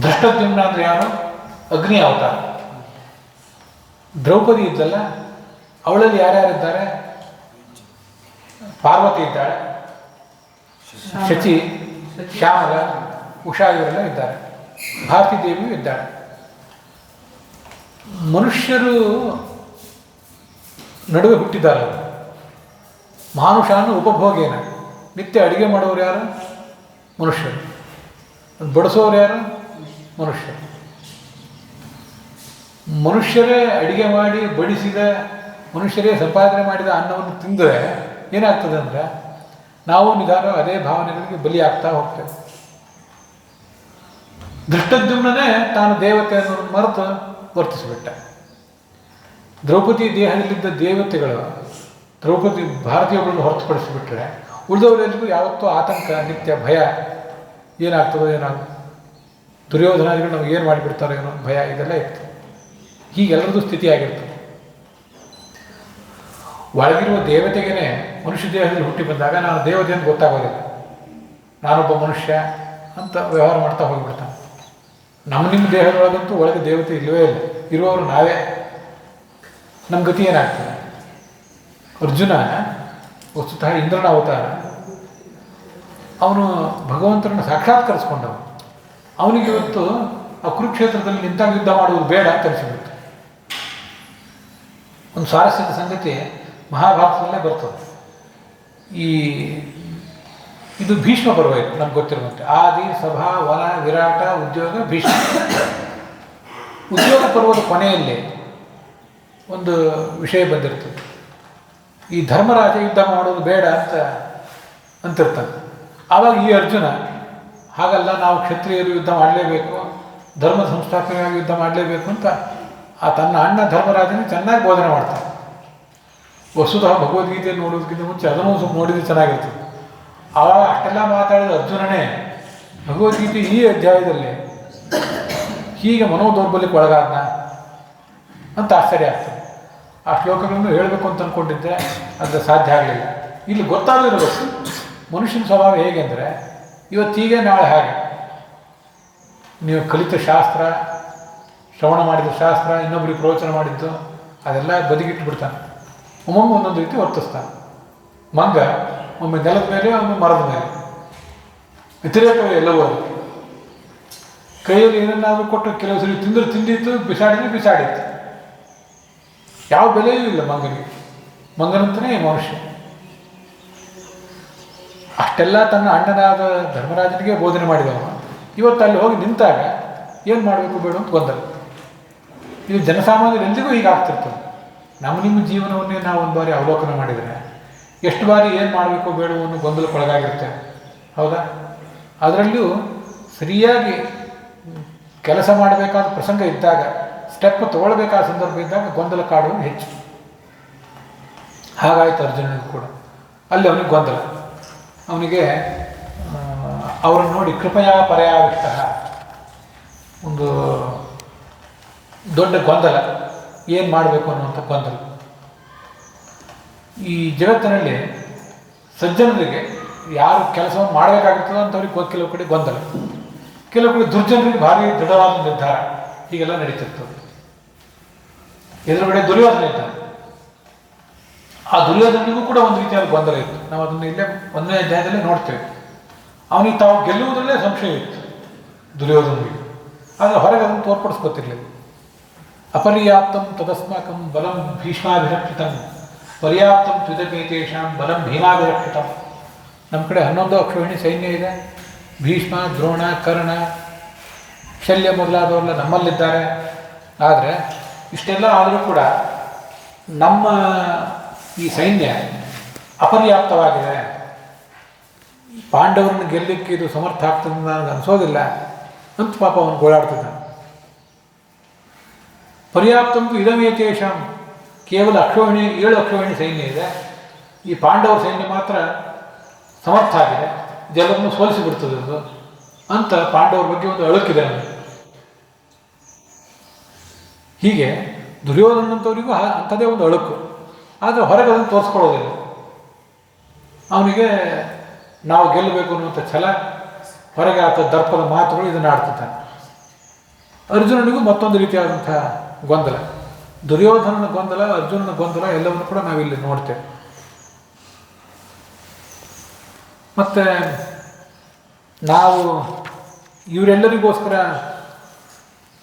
ದೃಷ್ಟದ್ಯುಮ್ನ ಅಂದ್ರೆ ಯಾರು? ಅಗ್ನಿ ಅವತಾರ. ದ್ರೌಪದಿ ಇದ್ದಲ್ಲ, ಅವಳಲ್ಲಿ ಯಾರ್ಯಾರಿದ್ದಾರೆ? ಪಾರ್ವತಿ ಇದ್ದಾಳೆ, ಶಚಿ, ಶ್ಯಾಮಲ, ಉಷಾ ಇವರೆಲ್ಲ ಇದ್ದಾರೆ. ಭಾರತೀ ದೇವಿಯೂ ಇದ್ದಾಳೆ. ಮನುಷ್ಯರು ನಡುವೆ ಹುಟ್ಟಿದ್ದಾರೆ ಮಾನುಷಾನು ಉಪಭೋಗೇನ. ನಿತ್ಯ ಅಡುಗೆ ಮಾಡೋರು ಯಾರು? ಮನುಷ್ಯರು. ಅದ್ ಬಡಿಸೋರು ಯಾರು? ಮನುಷ್ಯ ಮನುಷ್ಯರೇ ಅಡಿಗೆ ಮಾಡಿ ಬಡಿಸಿದ, ಮನುಷ್ಯರೇ ಸಂಪಾದನೆ ಮಾಡಿದ ಅನ್ನವನ್ನು ತಿಂದರೆ ಏನಾಗ್ತದೆ ಅಂದರೆ ನಾವು ನಿಧಾನ ಅದೇ ಭಾವನೆಗಳಿಗೆ ಬಲಿಯಾಗ್ತಾ ಹೋಗ್ತೇವೆ. ದೃಷ್ಟದ್ಯುಮ್ನೇ ತಾನು ದೇವತೆ ಅನ್ನೋ ಮರೆತು ವರ್ತಿಸಿಬಿಟ್ಟ. ದ್ರೌಪದಿ ದೇಹದಲ್ಲಿದ್ದ ದೇವತೆಗಳು, ದ್ರೌಪದಿ ಭಾರತೀಯಗಳನ್ನು ಹೊರತುಪಡಿಸಿಬಿಟ್ರೆ ಉಳಿದವರೆಲ್ಲರಿಗೂ ಯಾವತ್ತೂ ಆತಂಕ, ನಿತ್ಯ ಭಯ ಏನಾಗ್ತದೋ ಏನಾಗ ದುರ್ಯೋಧನಾದಿಗಳು ನಮ್ಗೆ ಏನು ಮಾಡಿಬಿಡ್ತಾರೋ ಏನೋ ಭಯ ಇದೆಲ್ಲ ಇತ್ತು. ಹೀಗೆಲ್ಲರದ್ದು ಸ್ಥಿತಿ ಆಗಿರ್ತದೆ ಒಳಗಿರುವ ದೇವತೆಗೇನೆ ಮನುಷ್ಯ ದೇಹದಲ್ಲಿ ಹುಟ್ಟಿ ಬಂದಾಗ ನಾನು ದೇವತೆ ಅಂತ ಗೊತ್ತಾಗೋದಿಲ್ಲ. ನಾನೊಬ್ಬ ಮನುಷ್ಯ ಅಂತ ವ್ಯವಹಾರ ಮಾಡ್ತಾ ಹೋಗಿಬಿಡ್ತಾನೆ. ನಮ್ಮ ನಿಮ್ಮ ದೇಹದೊಳಗಂತೂ ಒಳಗೆ ದೇವತೆ ಇಲ್ಲವೇ ಇಲ್ಲ. ಇರುವವರು ನಾವೇ. ನಮ್ಮ ಗತಿ ಏನಾಗ್ತದೆ? ಅರ್ಜುನ ವಸ್ತುತಃ ಇಂದ್ರನ ಅವತಾರ. ಅವನು ಭಗವಂತನನ್ನು ಸಾಕ್ಷಾತ್ಕರಿಸ್ಕೊಂಡವನು. ಅವನಿಗೆ ಇವತ್ತು ಆ ಕುರುಕ್ಷೇತ್ರದಲ್ಲಿ ನಿಂತಾಗ ಯುದ್ಧ ಮಾಡುವುದು ಬೇಡ ಅಂತ ಅನಿಸಿಬಿಡ್ತು. ಒಂದು ಸ್ವಾರಸ್ಯದ ಸಂಗತಿ ಮಹಾಭಾರತದಲ್ಲೇ ಬರ್ತದೆ. ಈ ಇದು ಭೀಷ್ಮ ಇತ್ತು ನಮ್ಗೆ ಗೊತ್ತಿರುವಂತೆ. ಆದಿ, ಸಭಾ, ವನ, ವಿರಾಟ, ಉದ್ಯೋಗ, ಭೀಷ್ಮ. ಉದ್ಯೋಗ ಪರ್ವದ ಕೊನೆಯಲ್ಲಿ ಒಂದು ವಿಷಯ ಬಂದಿರ್ತದೆ. ಈ ಧರ್ಮರಾಜ ಯುದ್ಧ ಮಾಡೋದು ಬೇಡ ಅಂತ ಅಂತಿರ್ತಾನೆ. ಆವಾಗ ಈ ಅರ್ಜುನ, ಹಾಗಲ್ಲ ನಾವು ಕ್ಷತ್ರಿಯರು ಯುದ್ಧ ಮಾಡಲೇಬೇಕು, ಧರ್ಮ ಸಂಸ್ಥಾಪನೆಯಾಗಿ ಯುದ್ಧ ಮಾಡಲೇಬೇಕು ಅಂತ ಆ ತನ್ನ ಅಣ್ಣ ಧರ್ಮರಾಜನೇ ಚೆನ್ನಾಗಿ ಬೋಧನೆ ಮಾಡ್ತಾನೆ. ವಸ್ತುತಃ ಭಗವದ್ಗೀತೆ ನೋಡೋದಕ್ಕಿಂತ ಮುಂಚೆ ಅದನ್ನು ಸ್ವಲ್ಪ ನೋಡಿದ್ರೆ ಚೆನ್ನಾಗಿರ್ತದೆ. ಆವಾಗ ಅಷ್ಟೆಲ್ಲ ಮಾತಾಡಿದ ಅರ್ಜುನನೇ, ಭಗವದ್ಗೀತೆ ಈ ಅಧ್ಯಾಯದಲ್ಲಿ ಹೀಗೆ ಮನೋದೌರ್ಬಲ್ಯಕ್ಕೆ ಒಳಗಾದ್ನ ಅಂತ ಆಶ್ಚರ್ಯ ಆಗ್ತದೆ. ಆ ಶ್ಲೋಕಗಳನ್ನು ಹೇಳಬೇಕು ಅಂತ ಅಂದ್ಕೊಂಡಿದ್ದೆ ಅದು ಸಾಧ್ಯ ಆಗಲಿಲ್ಲ. ಇಲ್ಲಿ ಗೊತ್ತಾಗಿರಬೇಕು ಮನುಷ್ಯನ ಸ್ವಭಾವ ಹೇಗೆ ಅಂದರೆ ಇವತ್ತೀಗೆ ನಾಳೆ ಹಾಗೆ. ನೀವು ಕಲಿತ ಶಾಸ್ತ್ರ, ಶ್ರವಣ ಮಾಡಿದ ಶಾಸ್ತ್ರ, ಇನ್ನೊಬ್ಬರಿಗೆ ಪ್ರವಚನ ಮಾಡಿದ್ದು, ಅದೆಲ್ಲ ಬದಿಗಿಟ್ಟು ಬಿಡ್ತಾನೆ ಒಮ್ಮೊಮ್ಮೆ ಒಂದೊಂದು ರೀತಿ ವರ್ತಿಸ್ತಾನೆ. ಮಂಗ ಒಮ್ಮೆ ನೆಲದ ಮೇಲೆ, ಒಮ್ಮೆ ಮರದ ಮೇಲೆ. ವ್ಯತಿರೇಕವೇ ಎಲ್ಲವೂ. ಕೈಯಲ್ಲಿ ಏನನ್ನಾದರೂ ಕೊಟ್ಟು ಕೆಲವು ಸರಿ ತಿಂದರೆ ತಿಂದಿತ್ತು ಬಿಸಾಡಿದ್ರೆ ಬಿಸಾಡಿತ್ತು. ಯಾವ ಬೆಲೆಯೂ ಇಲ್ಲ ಮಂಗನಿಗೆ. ಮಂಗನಂತನೇ ಮನುಷ್ಯ. ಅಷ್ಟೆಲ್ಲ ತನ್ನ ಅಣ್ಣನಾದ ಧರ್ಮರಾಜನಿಗೆ ಬೋಧನೆ ಮಾಡಿದವನು. ಇವತ್ತು ಅಲ್ಲಿ ಹೋಗಿ ನಿಂತಾಗ ಏನು ಮಾಡಬೇಕು ಬೇಡ ಅಂತ ಗೊಂದಲ ಇದು ಜನಸಾಮಾನ್ಯರೆಂದಿಗೂ ಹೀಗೆ ಆಗ್ತಿರ್ತದೆ. ನಮ್ಮ ನಿಮ್ಮ ಜೀವನವನ್ನೇ ನಾವು ಒಂದು ಬಾರಿ ಅವಲೋಕನ ಮಾಡಿದರೆ ಎಷ್ಟು ಬಾರಿ ಏನು ಮಾಡಬೇಕು ಬೇಡವೋ ಅನ್ನೋ ಗೊಂದಲಕ್ಕೊಳಗಾಗಿರುತ್ತೆ. ಹೌದಾ? ಅದರಲ್ಲಿಯೂ ಸರಿಯಾಗಿ ಕೆಲಸ ಮಾಡಬೇಕಾದ ಪ್ರಸಂಗ ಇದ್ದಾಗ ಸ್ಟೆಪ್ ತಗೊಳ್ಬೇಕಾದ ಸಂದರ್ಭ ಇದ್ದಾಗ ಗೊಂದಲ ಕಾಡುವುದು ಹೆಚ್ಚು. ಹಾಗಾಯ್ತು ಅರ್ಜುನನಿಗೂ ಕೂಡ. ಅಲ್ಲಿ ಅವನಿಗೆ ಗೊಂದಲ. ಅವನಿಗೆ ಅವರನ್ನು ನೋಡಿ ಕೃಪಯಾ ಪರ್ಯಾವಿಷ್ಟ ಒಂದು ದೊಡ್ಡ ಗೊಂದಲ. ಏನು ಮಾಡಬೇಕು ಅನ್ನುವಂಥ ಗೊಂದಲ. ಈ ಜಗತ್ತಿನಲ್ಲಿ ಸಜ್ಜನರಿಗೆ ಯಾರು ಕೆಲಸವನ್ನು ಮಾಡಬೇಕಾಗುತ್ತದೆ ಅಂತವ್ರಿಗೆ ಕೆಲವು ಕಡೆ ಗೊಂದಲ. ಕೆಲವು ಕಡೆ ದುರ್ಜನರಿಗೆ ಭಾರಿ ದೃಢವಾದ ನಿರ್ಧಾರ. ಹೀಗೆಲ್ಲ ನಡೀತಿರ್ತದೆ ಎದುರುಗಡೆ ದುರ್ಯೋಧನ ಇದ್ದಾನೆ. ಆ ದುರ್ಯೋಧನಿಗೂ ಕೂಡ ಒಂದು ರೀತಿಯಾದ ಗೊಂದಲ ಇತ್ತು. ನಾವು ಅದನ್ನು ಇಲ್ಲೇ ಒಂದನೇ ಅಧ್ಯಾಯದಲ್ಲೇ ನೋಡ್ತೇವೆ. ಅವನಿಗೆ ತಾವು ಗೆಲ್ಲುವುದರಲ್ಲೇ ಸಂಶಯ ಇತ್ತು. ದುರ್ಯೋಧನಿಗೆ. ಆದರೆ ಹೊರಗೆ ಅದನ್ನು ತೋರ್ಪಡಿಸ್ಕೊತಿರ್ಲಿಲ್ಲ. ಅಪರ್ಯಾಪ್ತಂ ತದಸ್ಮಾಕಂ ಬಲಂ ಭೀಷ್ಮಾಭಿರಕ್ಷಿತಂ. ಪರ್ಯಾಪ್ತಂ ತ್ವಿದಮೇತೇಷಾಂ ಬಲಂ ಭೀಮಾಭಿರಕ್ಷಿತಂ. ನಮ್ಮ ಕಡೆ ಹನ್ನೊಂದು ಅಕ್ಷೋಹಿಣಿ ಸೈನ್ಯ ಇದೆ. ಭೀಷ್ಮ, ದ್ರೋಣ, ಕರ್ಣ, ಶಲ್ಯ ಮೊದಲಾದವರೆಲ್ಲ ನಮ್ಮಲ್ಲಿದ್ದಾರೆ. ಆದರೆ ಇಷ್ಟೆಲ್ಲ ಆದರೂ ಕೂಡ ನಮ್ಮ ಈ ಸೈನ್ಯ ಅಪರ್ಯಾಪ್ತವಾಗಿದೆ. ಪಾಂಡವರನ್ನು ಗೆಲ್ಲಕ್ಕೆ ಇದು ಸಮರ್ಥ ಆಗ್ತದೆ ನನಗೆ ಅನಿಸೋದಿಲ್ಲ. ಅಂತ ಪಾಪ ಅವನು ಗೋಳಾಡ್ತಿದ್ದಾನೆ. ಪರ್ಯಾಪ್ತಂತೂ ಇದಮೇತೇಷಾಂ. ಕೇವಲ ಅಕ್ಷೋಹಿಣಿ, ಏಳು ಅಕ್ಷೋಹಿಣಿ ಸೈನ್ಯ ಇದೆ. ಈ ಪಾಂಡವರ ಸೈನ್ಯ ಮಾತ್ರ ಸಮರ್ಥ ಆಗಿದೆ. ಜಲವನ್ನು ಸೋಲಿಸಿಬಿಡ್ತದೆ ಅದು ಅಂತ ಪಾಂಡವರ ಬಗ್ಗೆ ಒಂದು ಅಳುಕಿದೆ ನನಗೆ ಹೀಗೆ ದುರ್ಯೋಧನಂಥವರಿಗೂ ಅಂಥದೇ ಒಂದು ಅಳುಕು. ಆದರೆ ಹೊರಗೆ ಅದನ್ನು ತೋರಿಸ್ಕೊಳ್ಳೋದಿಲ್ಲ. ಅವನಿಗೆ ನಾವು ಗೆಲ್ಲಬೇಕು ಅನ್ನುವಂಥ ಛಲ, ಹೊರಗೆ ಆತ ದರ್ಪದ ಮಾತುಗಳು ಇದನ್ನು ಆಡ್ತಿದ್ದಾನೆ. ಅರ್ಜುನನಿಗೂ ಮತ್ತೊಂದು ರೀತಿಯಾದಂಥ ಗೊಂದಲ. ದುರ್ಯೋಧನನ ಗೊಂದಲ, ಅರ್ಜುನನ ಗೊಂದಲ ಎಲ್ಲವನ್ನು ಕೂಡ ನಾವಿಲ್ಲಿ ನೋಡ್ತೇವೆ. ಮತ್ತು ನಾವು ಇವರೆಲ್ಲರಿಗೋಸ್ಕರ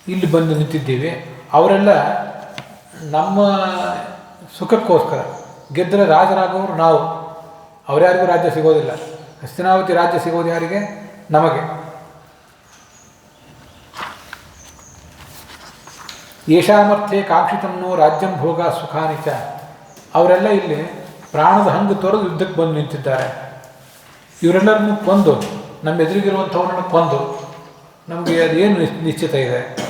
ಇಲ್ಲಿ ಬಂದು ನಿಂತಿದ್ದೀವಿ. ಅವರೆಲ್ಲ ನಮ್ಮ ಸುಖಕ್ಕೋಸ್ಕರ. ಗೆದ್ದರೆ ರಾಜರಾಗೋರು ನಾವು. ಅವರ್ಯಾರಿಗೂ ರಾಜ್ಯ ಸಿಗೋದಿಲ್ಲ. ಹಸ್ತಿನಾವತಿ ರಾಜ್ಯ ಸಿಗೋದು ಯಾರಿಗೆ? ನಮಗೆ. ಯಶಾಮರ್ಥ್ಯೆ ಕಾಂಕ್ಷಿತನ್ನು ರಾಜ್ಯಂ ಭೋಗ ಸುಖಾನಿಚ ಅವರೆಲ್ಲ ಇಲ್ಲಿ ಪ್ರಾಣದ ಹಂಗು ತೊರೆದು ಯುದ್ಧಕ್ಕೆ ಬಂದು ನಿಂತಿದ್ದಾರೆ. ಇವರೆಲ್ಲರನ್ನು ಕೊಂದು ನಮ್ಮ ಎದುರಿಗಿರುವಂಥವ್ರನ್ನ ಕೊಂದು, ನಮಗೆ ಅದೇನು ನಿಶ್- ನಿಶ್ಚಿತ ಇದೆ?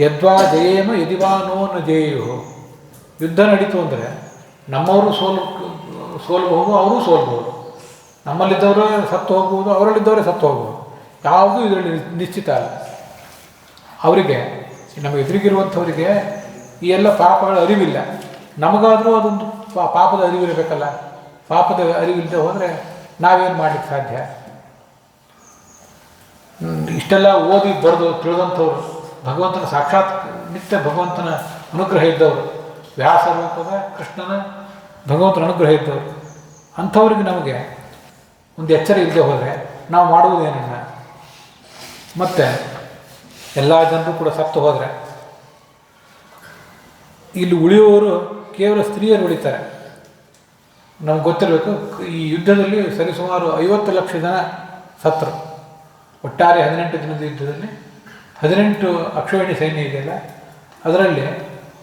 ಯದ್ವಾ ಜಯೇಮ ಯದಿವಾನೋ ನ ಜೇಯು ಯುದ್ಧ ನಡೀತು ಅಂದರೆ ನಮ್ಮವರು ಸೋಲು, ಸೋಲ್ಬಹುದು, ಅವರು ಸೋಲ್ಬಹುದು. ನಮ್ಮಲ್ಲಿದ್ದವರೇ ಸತ್ತು ಹೋಗ್ಬೋದು, ಅವರಲ್ಲಿದ್ದವರೇ ಸತ್ತು ಹೋಗ್ಬೋದು. ಯಾವುದೂ ಇದರಲ್ಲಿ ನಿಶ್ಚಿತ ಅಲ್ಲ. ಅವರಿಗೆ ನಮ್ಮ ಎದುರಿಗಿರುವಂಥವರಿಗೆ ಈ ಎಲ್ಲ ಪಾಪಗಳ ಅರಿವಿಲ್ಲ. ನಮಗಾದರೂ ಅದೊಂದು ಪಾಪದ ಅರಿವಿರಬೇಕಲ್ಲ. ಪಾಪದ ಅರಿವಿಲ್ಲದೆ ಹೋದರೆ ನಾವೇನು ಮಾಡಲಿಕ್ಕೆ ಸಾಧ್ಯ? ಇಷ್ಟೆಲ್ಲ ಓದಿ ಬರೆದು ತಿಳಿದಂಥವ್ರು, ಭಗವಂತನ ಸಾಕ್ಷಾತ್ ನಿತ್ಯ ಭಗವಂತನ ಅನುಗ್ರಹ ಇದ್ದವರು. ವ್ಯಾಸ ರೂಪದ ಕೃಷ್ಣನ, ಭಗವಂತನ ಅನುಗ್ರಹ ಇದ್ದವರು ಅಂಥವ್ರಿಗೆ ನಮಗೆ ಒಂದು ಎಚ್ಚರ ಇಲ್ಲದೆ ಹೋದರೆ ನಾವು ಮಾಡುವುದೇನಿಲ್ಲ ಮತ್ತು ಎಲ್ಲ ಜನರು ಕೂಡ ಸತ್ತು ಹೋದರೆ ಇಲ್ಲಿ ಉಳಿಯುವವರು ಕೇವಲ ಸ್ತ್ರೀಯರು ಉಳಿತಾರೆ. ನಮ್ಗೆ ಗೊತ್ತಿರಬೇಕು, ಈ ಯುದ್ಧದಲ್ಲಿ ಸರಿಸುಮಾರು ಐವತ್ತು ಲಕ್ಷ ಜನ ಸತ್ರು. ಒಟ್ಟಾರೆ ಹದಿನೆಂಟು ದಿನದ ಯುದ್ಧದಲ್ಲಿ ಹದಿನೆಂಟು ಅಕ್ಷೋಹಿಣಿ ಸೈನ್ಯ ಇದೆಯಲ್ಲ, ಅದರಲ್ಲಿ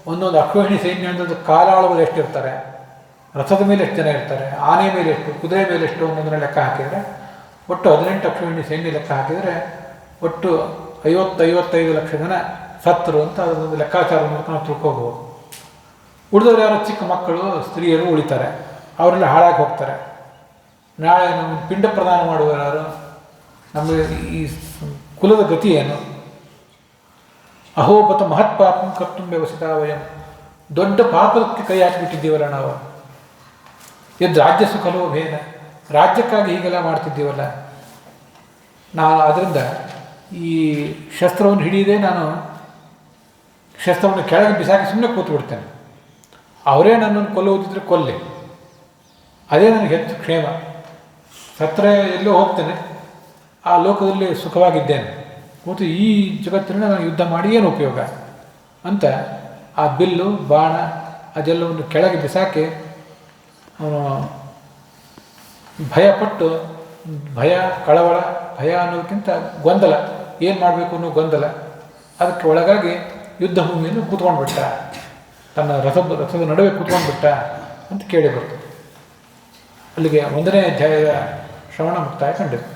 ಒಂದೊಂದು ಅಕ್ಷೋಹಿಣಿ ಸೈನ್ಯ ಅಂತಂದು ಕಾಲಾಳುಗಳು ಎಷ್ಟಿರ್ತಾರೆ, ರಥದ ಮೇಲೆ ಎಷ್ಟು ಜನ ಇರ್ತಾರೆ, ಆನೆ ಮೇಲೆ ಎಷ್ಟು, ಕುದುರೆ ಮೇಲೆ ಎಷ್ಟು ಅನ್ನೋದನ್ನ ಲೆಕ್ಕ ಹಾಕಿದರೆ, ಒಟ್ಟು ಹದಿನೆಂಟು ಅಕ್ಷೋಹಿಣಿ ಸೈನ್ಯ ಲೆಕ್ಕ ಹಾಕಿದರೆ ಒಟ್ಟು ಐವತ್ತು, ಐವತ್ತೈದು ಲಕ್ಷ ಜನ ಸತ್ತರು ಅಂತ ಅದೊಂದು ಲೆಕ್ಕಾಚಾರ ಮೂಲಕ ನಾವು ತಿಳ್ಕೊಬೋದು. ಉಳಿದವರು ಯಾರು? ಚಿಕ್ಕ ಮಕ್ಕಳು, ಸ್ತ್ರೀಯರು ಉಳಿತಾರೆ. ಅವರೆಲ್ಲ ಹಾಳಾಗಿ ಹೋಗ್ತಾರೆ. ನಾಳೆ ನಮ್ಮ ಪಿಂಡ ಪ್ರದಾನ ಮಾಡುವ ಯಾರು? ನಮಗೆ ಈ ಕುಲದ ಗತಿ ಏನು? ಅಹೋಪತ ಮಹತ್ ಪಾಪಂ ಕರ್ತು ವ್ಯವಸ್ಥಿತ ವಯಂ. ದೊಡ್ಡ ಪಾಪಕ್ಕೆ ಕೈ ಹಾಕಿಬಿಟ್ಟಿದ್ದೀವಲ್ಲ ನಾವು. ಇದು ರಾಜ್ಯ ಸುಖಲೋ ಭೇದ. ರಾಜ್ಯಕ್ಕಾಗಿ ಹೀಗೆಲ್ಲ ಮಾಡ್ತಿದ್ದೀವಲ್ಲ. ನಾನು ಅದರಿಂದ ಈ ಶಸ್ತ್ರವನ್ನು ಹಿಡಿಯದೆ ನಾನು ಶಸ್ತ್ರವನ್ನು ಕೆಳಗೆ ಬಿಸಾಕಿ ಸುಮ್ಮನೆ ಕೂತು ಬಿಡ್ತೇನೆ ಅವರೇ ನನ್ನನ್ನು ಕೊಲ್ಲುವುದಿದ್ರೆ ಕೊಲ್ಲಿ. ಅದೇ ನನಗೆ ಹೆಚ್ಚು ಕ್ಷೇಮ. ಸತ್ರ ಎಲ್ಲೋ ಹೋಗ್ತೇನೆ. ಆ ಲೋಕದಲ್ಲಿ ಸುಖವಾಗಿದ್ದೇನೆ. ಕೂತು ಈ ಜಗತ್ತಿನ ನಾನು ಯುದ್ಧ ಮಾಡಿ ಏನು ಉಪಯೋಗ? ಅಂತ ಆ ಬಿಲ್ಲು, ಬಾಣ, ಅದೆಲ್ಲವನ್ನು ಕೆಳಗೆ ಬಿಸಾಕಿ ಅವನು ಭಯಪಟ್ಟು ಭಯ, ಕಳವಳ, ಭಯ ಅನ್ನೋದಕ್ಕಿಂತ ಗೊಂದಲ. ಏನು ಮಾಡಬೇಕು ಅನ್ನೋ ಗೊಂದಲ. ಅದಕ್ಕೆ ಒಳಗಾಗಿ ಯುದ್ಧ ಭೂಮಿಯನ್ನು ಕೂತ್ಕೊಂಡ್ಬಿಟ್ಟ. ತನ್ನ ರಥದ ರಥದ ನಡುವೆ ಕೂತ್ಕೊಂಡ್ಬಿಟ್ಟ ಅಂತ ಕೇಳಿ ಬರ್ತದೆ. ಅಲ್ಲಿಗೆ ಒಂದನೇ ಅಧ್ಯಾಯದ ಶ್ರವಣ ಮುಕ್ತಾಯ ಕಂಡಿದೆ.